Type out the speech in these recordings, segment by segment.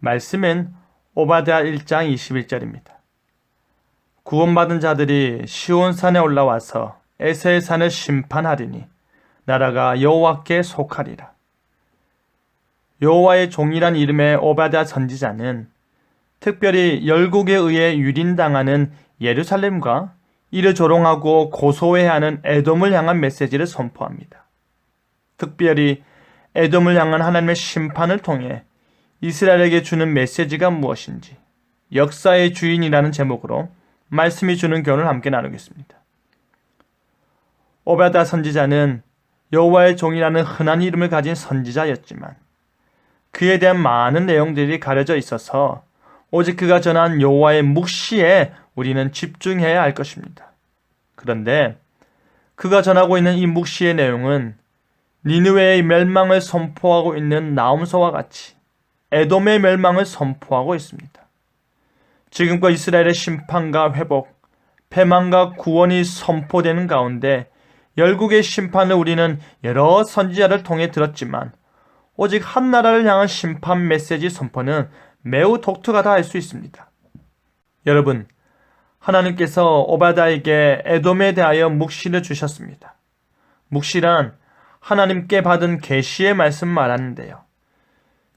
말씀은 오바댜 1장 21절입니다. 구원받은 자들이 시온산에 올라와서 에세의 산을 심판하리니 나라가 여호와께 속하리라. 여호와의 종이란 이름의 오바댜 선지자는 특별히 열국에 의해 유린당하는 예루살렘과 이를 조롱하고 고소해야 하는 에돔을 향한 메시지를 선포합니다. 특별히 에돔을 향한 하나님의 심판을 통해 이스라엘에게 주는 메시지가 무엇인지 역사의 주인이라는 제목으로 말씀이 주는 교훈을 함께 나누겠습니다. 오바다 선지자는 여호와의 종이라는 흔한 이름을 가진 선지자였지만 그에 대한 많은 내용들이 가려져 있어서 오직 그가 전한 여호와의 묵시에 우리는 집중해야 할 것입니다. 그런데 그가 전하고 있는 이 묵시의 내용은 니느웨의 멸망을 선포하고 있는 나움서와 같이 에돔의 멸망을 선포하고 있습니다. 지금껏 이스라엘의 심판과 회복, 패망과 구원이 선포되는 가운데 열국의 심판을 우리는 여러 선지자를 통해 들었지만 오직 한 나라를 향한 심판 메시지 선포는 매우 독특하다 할 수 있습니다. 여러분, 하나님께서 오바다에게 에돔에 대하여 묵시를 주셨습니다. 묵시란 하나님께 받은 계시의 말씀 말하는데요.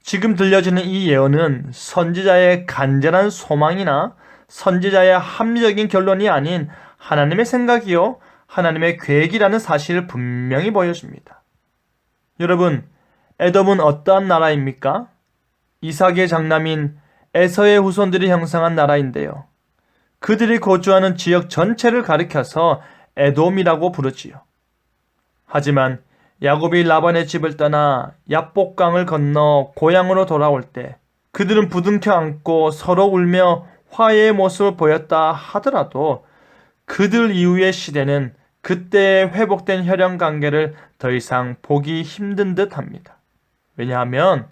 지금 들려지는 이 예언은 선지자의 간절한 소망이나 선지자의 합리적인 결론이 아닌 하나님의 생각이요 하나님의 계획이라는 사실을 분명히 보여줍니다. 여러분, 에돔은 어떠한 나라입니까? 이삭의 장남인 에서의 후손들이 형성한 나라인데요. 그들이 거주하는 지역 전체를 가리켜서 에돔이라고 부르지요. 하지만 야곱이 라반의 집을 떠나 야복강을 건너 고향으로 돌아올 때 그들은 부둥켜 안고 서로 울며 화해의 모습을 보였다 하더라도 그들 이후의 시대는 그때의 회복된 혈연 관계를 더 이상 보기 힘든 듯 합니다. 왜냐하면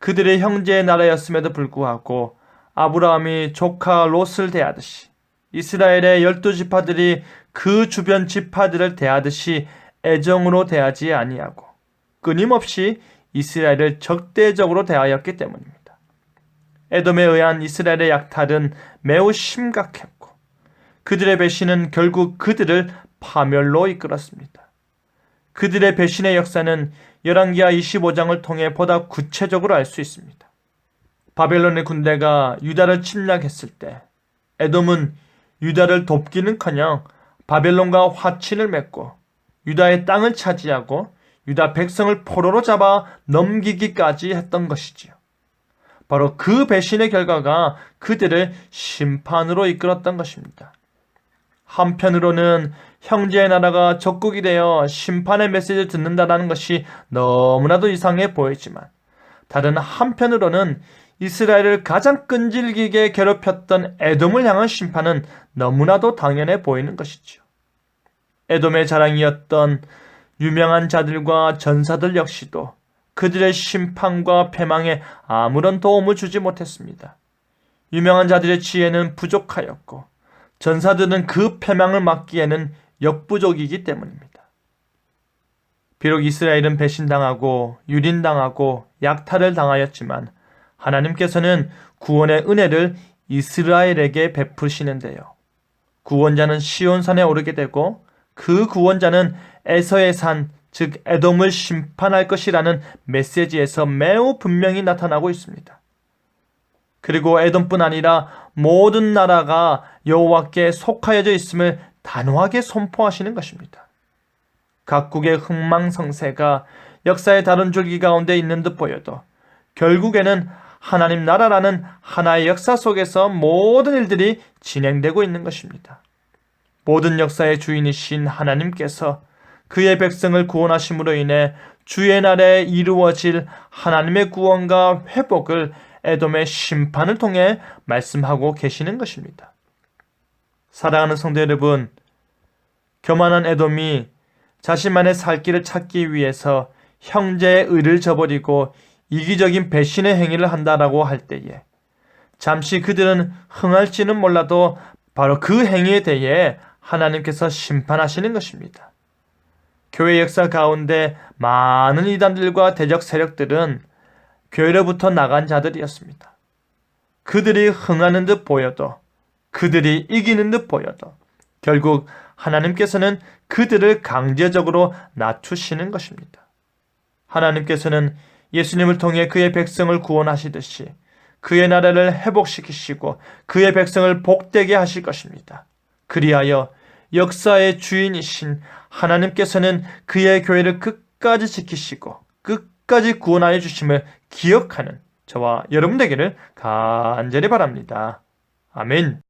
그들의 형제의 나라였음에도 불구하고 아브라함이 조카 롯을 대하듯이 이스라엘의 열두 지파들이 그 주변 지파들을 대하듯이 애정으로 대하지 아니하고 끊임없이 이스라엘을 적대적으로 대하였기 때문입니다. 에돔에 의한 이스라엘의 약탈은 매우 심각했고 그들의 배신은 결국 그들을 파멸로 이끌었습니다. 그들의 배신의 역사는 열왕기하 25장을 통해 보다 구체적으로 알 수 있습니다. 바벨론의 군대가 유다를 침략했을 때 에돔은 유다를 돕기는커녕 바벨론과 화친을 맺고 유다의 땅을 차지하고 유다 백성을 포로로 잡아 넘기기까지 했던 것이지요. 바로 그 배신의 결과가 그들을 심판으로 이끌었던 것입니다. 한편으로는 형제의 나라가 적국이 되어 심판의 메시지를 듣는다는 것이 너무나도 이상해 보이지만 다른 한편으로는 이스라엘을 가장 끈질기게 괴롭혔던 에돔을 향한 심판은 너무나도 당연해 보이는 것이지요. 에돔의 자랑이었던 유명한 자들과 전사들 역시도 그들의 심판과 패망에 아무런 도움을 주지 못했습니다. 유명한 자들의 지혜는 부족하였고 전사들은 그 패망을 막기에는 역부족이기 때문입니다. 비록 이스라엘은 배신당하고 유린당하고 약탈을 당하였지만 하나님께서는 구원의 은혜를 이스라엘에게 베푸시는데요. 구원자는 시온산에 오르게 되고 그 구원자는 에서의 산, 즉 에돔을 심판할 것이라는 메시지에서 매우 분명히 나타나고 있습니다. 그리고 에돔뿐 아니라 모든 나라가 여호와께 속하여져 있음을 단호하게 선포하시는 것입니다. 각국의 흥망성쇠가 역사의 다른 줄기 가운데 있는 듯 보여도 결국에는 하나님 나라라는 하나의 역사 속에서 모든 일들이 진행되고 있는 것입니다. 모든 역사의 주인이신 하나님께서 그의 백성을 구원하심으로 인해 주의 날에 이루어질 하나님의 구원과 회복을 에돔의 심판을 통해 말씀하고 계시는 것입니다. 사랑하는 성도 여러분, 교만한 에돔이 자신만의 살 길을 찾기 위해서 형제의 의를 저버리고 이기적인 배신의 행위를 한다라고 할 때에 잠시 그들은 흥할지는 몰라도 바로 그 행위에 대해 하나님께서 심판하시는 것입니다. 교회 역사 가운데 많은 이단들과 대적 세력들은 교회로부터 나간 자들이었습니다. 그들이 흥하는 듯 보여도 그들이 이기는 듯 보여도 결국 하나님께서는 그들을 강제적으로 낮추시는 것입니다. 하나님께서는 예수님을 통해 그의 백성을 구원하시듯이 그의 나라를 회복시키시고 그의 백성을 복되게 하실 것입니다. 그리하여 역사의 주인이신 하나님께서는 그의 교회를 끝까지 지키시고 끝까지 구원하여 주심을 기억하는 저와 여러분 되기를 간절히 바랍니다. 아멘.